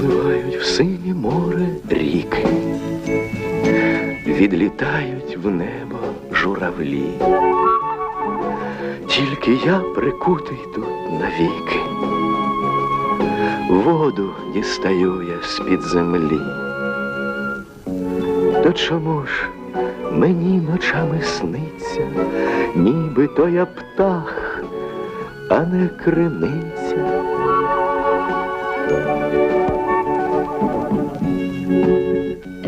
Вливають в синє море ріки, відлітають в небо журавлі. Тільки я прикутий тут навіки. Воду дістаю я з-під землі. То чому ж мені ночами сниться, ніби то я птах, а не криниця?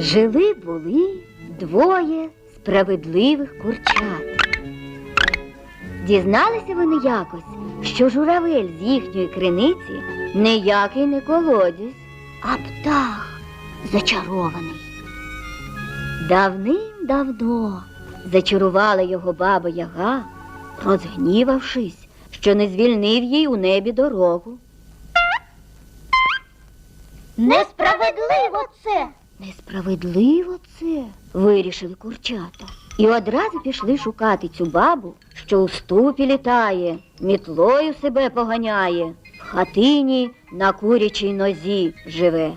Жили були двоє справедливих курчат. Дізналися вони якось, що журавель з їхньої криниці ніякий не колодязь, а птах зачарований. Давним-давно зачарувала його баба Яга, розгнівавшись, що не звільнив їй у небі дорогу. Несправедливо це. Несправедливо це, вирішили курчата. І одразу пішли шукати цю бабу, що у ступі літає, мітлою себе поганяє, в хатині на курячій нозі живе.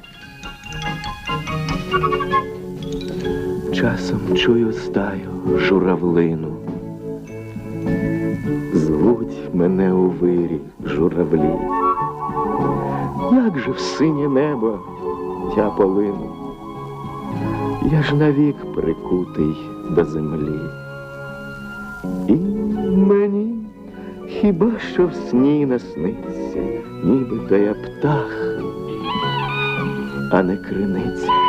Часом чую стаю журавлину. Звуть мене у вирі журавлі. Як же в синє небо я полину? Я ж навік прикутий до землі. І мені хіба що в сні насниться, ніби то я птах, а не криниця.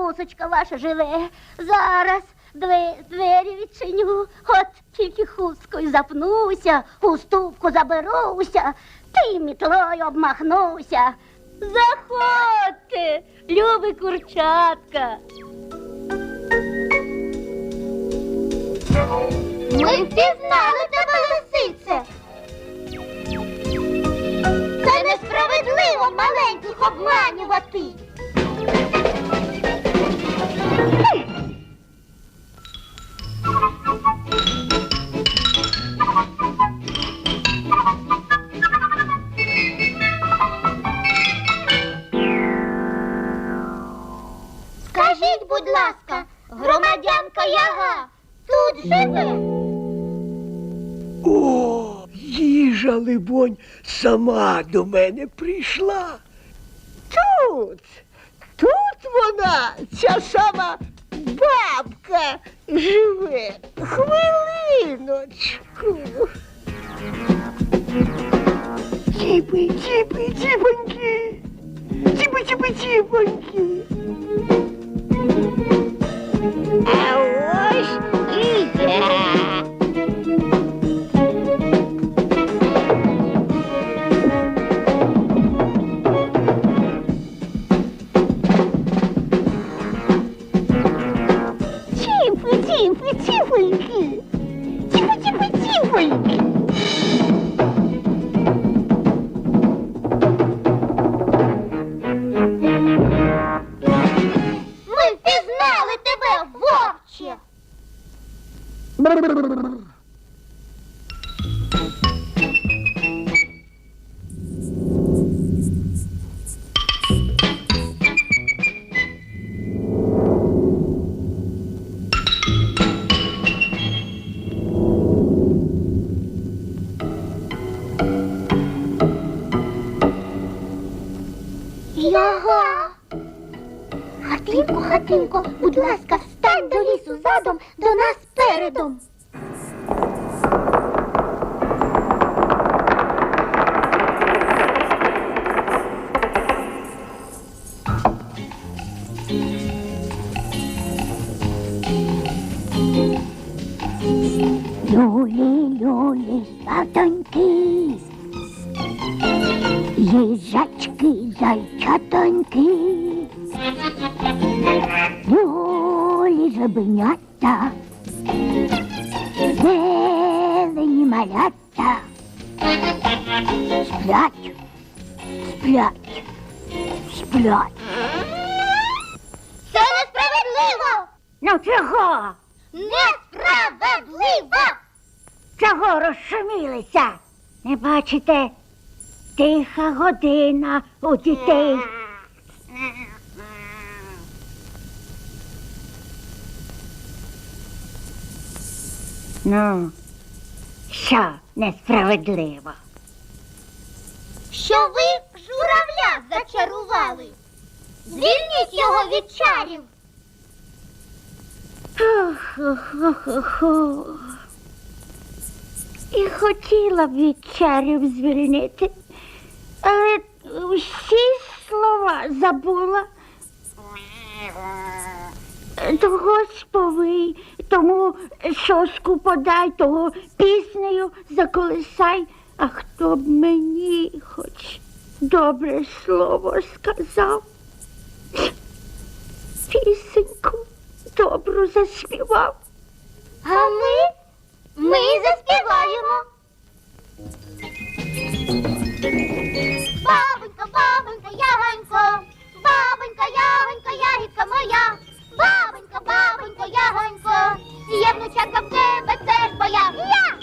Тут бабусечка ваша живе. Зараз две- двері відчиню. От тільки хусткою запнуся, у ступку заберуся, ти мітлою обмахнуся. Заходьте, любі курчатка. Ми впізнали тебе, лисице. Це несправедливо маленьких обманювати. Їжа, либонь, сама до мене прийшла. Тут, тут вона, ця сама бабка живе. Хвилиночку. Тіпи, тіпи, тіпоньки. Тіпи, тіпи, тіпоньки. А тіпоньки. Тіпи, тіпи, тіпоньки. Ми впізнали тебе, вовче. Хатинко, будь ласка, встань до лісу задом, до нас передом. Жабенята, зелені малята, сплять, сплять, сплять. Це несправедливо! Ну чого? Несправедливо! Чого розшумілися? Не бачите? Тиха година у дітей. Ну, що несправедливо? Що ви журавля зачарували? Звільніть його від чарів! Хо-хо-хо-хо. І хотіла б від чарів звільнити, але всі слова забула. Того сповий, тому соску подай, того піснею заколисай, а хто б мені хоч добре слово сказав. Пісеньку добру заспівав. А ми? Ми заспіваємо. Бабонька, бабонька, ягонько, бабонька, ягонька, ягідка моя. Внучатка в тебе теж моя. Я!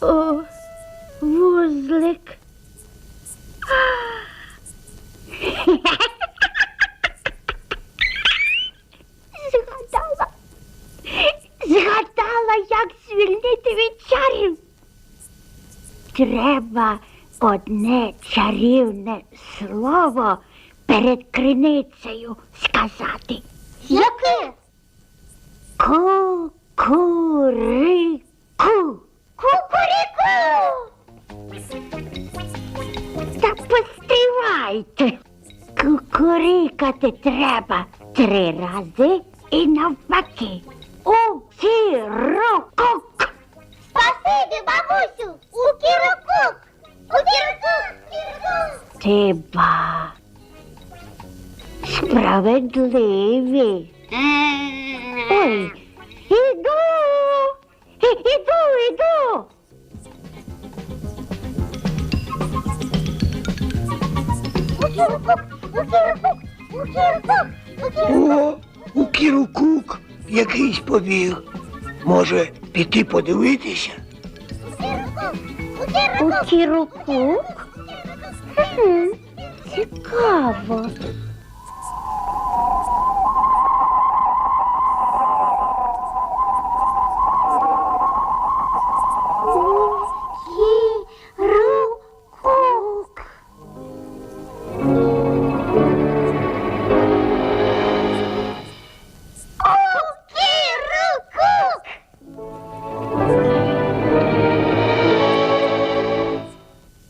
О, вузлик. Згадала. Згадала, як звільнити від чарів. Треба одне чарівне слово перед криницею сказати. Яке? Ку-ку-ри-ку. Та постривайте. Кукурікати треба три рази і навпаки. У кірокук. Спасибі, бабусю! У кірокук! У! Кірокук! Ти ба. Справедливі. Ой, іду. Іду, іду. О, у Кірокук якийсь побіг. Може, піти подивитися? У? Хм, цікаво.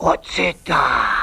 What's it? Uh...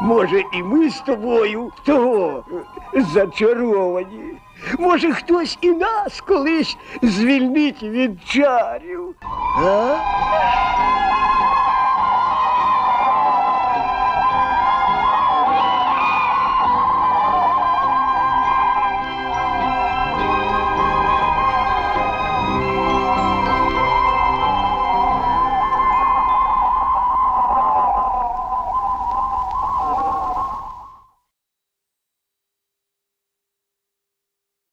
Може, і ми з тобою того зачаровані. Може, хтось і нас колись звільнить від чарів. А?